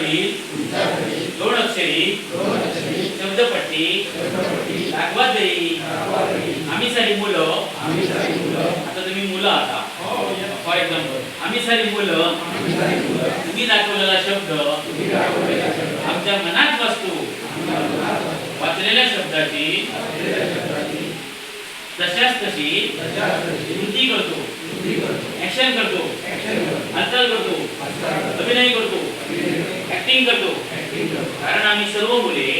तुमच्याकडील दोन अक्षरी शब्दपट्टी दाखवा आम्ही सारी मुलं आता तुम्ही मुलं आता फॉर एक्झाम्पल आम्ही सारी मुलं तुम्ही दाखवलेला शब्द आमच्या मनात बसतो वाचलेल्या शब्दाची तशाच तशी कृती करतो ऍक्शन करतो हालचाल करतो अभिनय करतो ऍक्टिंग करतो. कारण आम्ही सर्व मुले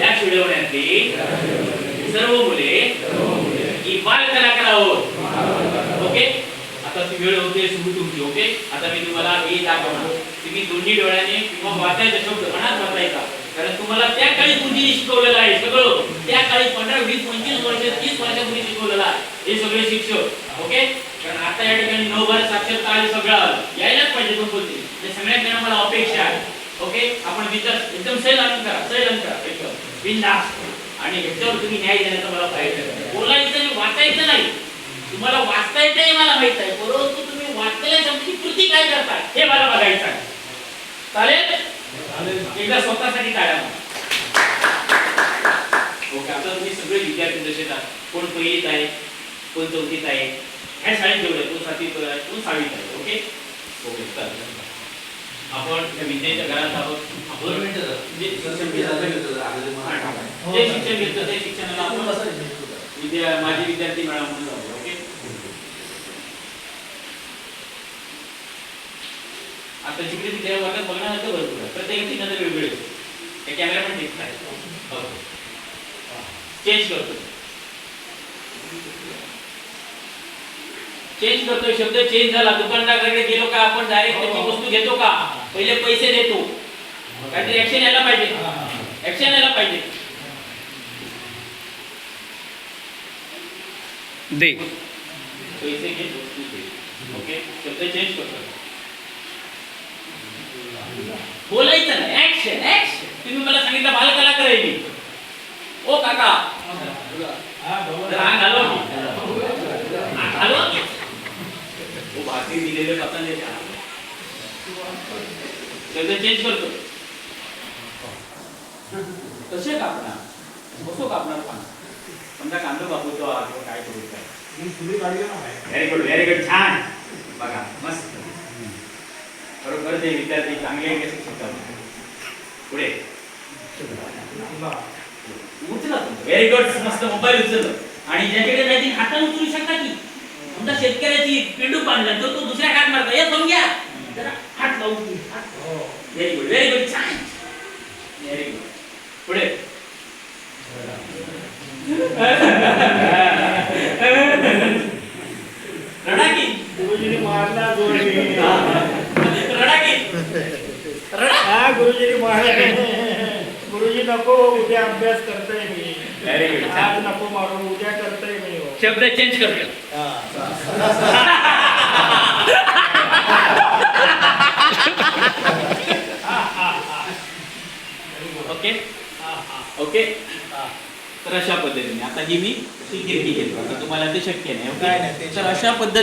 या शिडवण्यातली सर्व मुले ही बाल कलाकार आहोत. ओके? आता ती वेळ होते सुरू तुमची ओके? आता मी तुम्हाला हे दाखवणार. तुम्ही दोन्ही डोळ्याने किंवा वाचायचा शब्द मनात वाचायचा कारण तुम्हाला त्या काळी बुद्धीने शिकवलेलं आहे सगळं. त्या काळी पंधरा वीस पंचवीस वर्ष तीस वर्षापूर्वी शिकवलेलं आहे. हे सगळे शिक्षक. ओके? कारण आता या ठिकाणी नऊ बारा साक्षरता आली सगळं. आलं. पाहिजे दोन बोलते ते म्हणजे सगळ्यांना मला अपेक्षा आहे. ओके आपण विचार एकदम सैल आनंद करा सैल आनंद करा. एकदम. बिंदास आणि ह्याच्यावर तुम्ही न्याय देण्याचा मला पाहिजे बोलायचं आणि वाचायचं नाही. तुम्हाला वाचता येते हे मला माहीत आहे परंतु तुम्ही वाचलेल्या शब्दाची कृती काय करता हे मला बघायचं आहे. चालेल? एकदा स्वतःसाठी काढा ओके आता तुम्ही सगळे विद्यार्थी जसे कोण पहिलीत आहे कोण चौथीत आहे ह्या शाळेत जेवढे कोण सातवीत आहे कोण सहावीत आहे ओके ओके चालेल आपण त्या विद्येच्या घरात आहोत. आपण जे शिक्षण घेतात जे शिक्षण घेतो ते शिक्षणाला आपण विद्या माझे विद्यार्थी मॅडम म्हणून जाऊ ओके? आता जिकडे तिथे वर्गात बघणार तर भरपूर आहे प्रत्येकाची नजर वेगळी असते. कॅमेरा पण ठीक आहे. चेंज करतो. चेंज करतोय शब्द चेंज झाला. दुकानदाराकडे गेलो का? आपण डायरेक्ट त्याची वस्तू घेतो का? पहिले पैसे देतो. काहीतरी ऍक्शन यायला पाहिजे. ऍक्शन यायला पाहिजे. दे. पैसे घे वस्तू दे ओके शब्द चेंज करतो बोलायचं नाही. ऍक्शन ऍक्शन तुम्ही मला सांगितलं बाल कलाकार आहे मी. ओ काका. जरा अंग हलवा की. अंग हलवा की. ओ भारतीय दिलेले पतंग शब्द चेंज करतो. कसे कापणार कसो कापणार पान समजा कांदो कापतो हा किंवा काय करू काय व्हेरी गुड व्हेरी गुड छान. बघा मस्त. बरोबर ते विद्यार्थी चांगले कसे शिकतात पुढे. उचला व्हेरी गुड मस्त मोबाईल उचललं. आणि ज्याच्याकडे नाही ती हाताने उचलू शकता की? समजा शेतकऱ्याची पेंडू बांधला तर तो दुसऱ्या हात मारता हे समजा जरा हात लावून व्हेरी गुड व्हेरी गुड छान व्हेरी गुड पुढे. रडा की गुरुजीने मारला जोडले रडा की रडा. हा गुरुजीने मारला. गुरुजी नको उद्या अभ्यास करतोय मी. व्हेरी गुड आज नको मारू उद्या करतोय. शब्द चेंज करतो ओके ओके तर अशा पद्धतीने. आता ही मी गिरकी घेतो आता तुम्हाला ते शक्य नाही. ओके तर अशा पद्धतीने